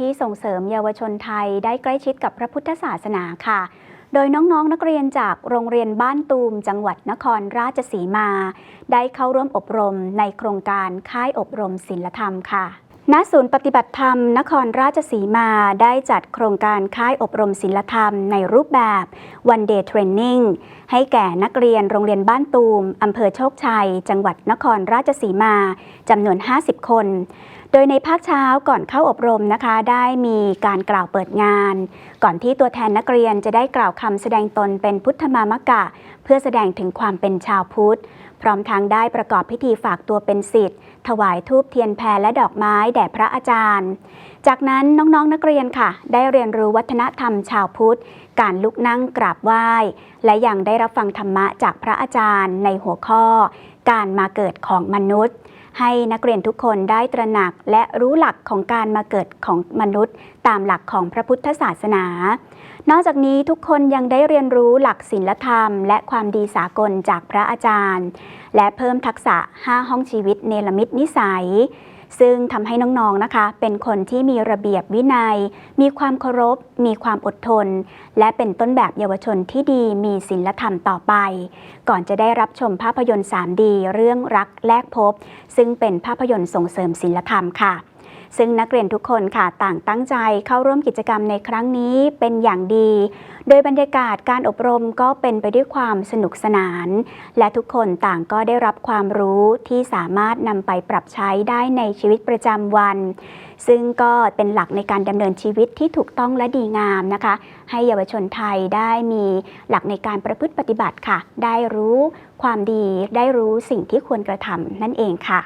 ที่ส่งเสริมเยาวชนไทยได้ใกล้ชิดกับพระพุทธศาสนาค่ะ โดยน้องๆนักเรียนจากโรงเรียนบ้านตูม จังหวัดนครราชสีมา ได้เข้าร่วมอบรมในโครงการค่ายอบรมศิลธรรมค่ะณศูนย์ปฏิบัติธรรม นครราชสีมาได้จัดโครงการค่ายอบรมศิลธรรมในรูปแบบ One Day Training ให้แก่นักเรียนโรงเรียนบ้านตูม อำเภอโชคชัย จังหวัดนครราชสีมาจำนวน 50 คน โดยในภาคเช้าก่อนเข้าอบรมนะคะ ได้มีการกล่าวเปิดงาน ก่อนที่ตัวแทนนักเรียนจะได้กล่าวคำแสดงตนเป็นพุทธมามกะ เพื่อแสดงถึงความเป็นชาวพุทธ พร้อมทั้งได้ประกอบพิธีฝากตัวเป็นศิษย์ถวายทูบเทียนแพรและดอกไม้แด่พระอาจารย์ จากนั้นน้องๆนนักเรียนค่ะ ได้เรียนรู้วัฒนธรรมชาวพุทธ การลุกนั่งกราบไหว้ และยังได้รับฟังธรรมะจากพระอาจารย์ ในหัวข้อ การมาเกิดของมนุษย์ ให้นักเรียนทุกคนได้ตระหนักและรู้หลักของการมาเกิดของมนุษย์ ตามหลักของพระพุทธศาสนา นอกจากนี้ทุกคนยังได้เรียนรู้หลักศีลธรรม และความดีสากลจากพระอาจารย์ และเพิ่มทักษะ 5 ห้องชีวิตเนลมิตนิสัย ซึ่งทำให้น้องๆนะคะ เป็นคนที่มีระเบียบวินัย มีความเคารพ มีความอดทน และเป็นต้นแบบเยาวชนที่ดีมีศีลธรรมต่อไป ก่อนจะได้รับชมภาพยนตร์ 3D เรื่องรักแลกพบ ซึ่งเป็นภาพยนตร์ส่งเสริมศีลธรรมค่ะ ซึ่งนักเรียนทุกคนค่ะต่างตั้งใจเข้าร่วมกิจกรรมในครั้งนี้เป็นอย่างดี โดยบรรยากาศการอบรมก็เป็นไปด้วยความสนุกสนาน และทุกคนต่างก็ได้รับความรู้ที่สามารถนำไปปรับใช้ได้ในชีวิตประจำวัน ซึ่งก็เป็นหลักในการดำเนินชีวิตที่ถูกต้องและดีงามนะคะ ให้เยาวชนไทยได้มีหลักในการประพฤติปฏิบัติค่ะ ได้รู้ความดีได้รู้สิ่งที่ควรกระทำนั่นเองค่ะ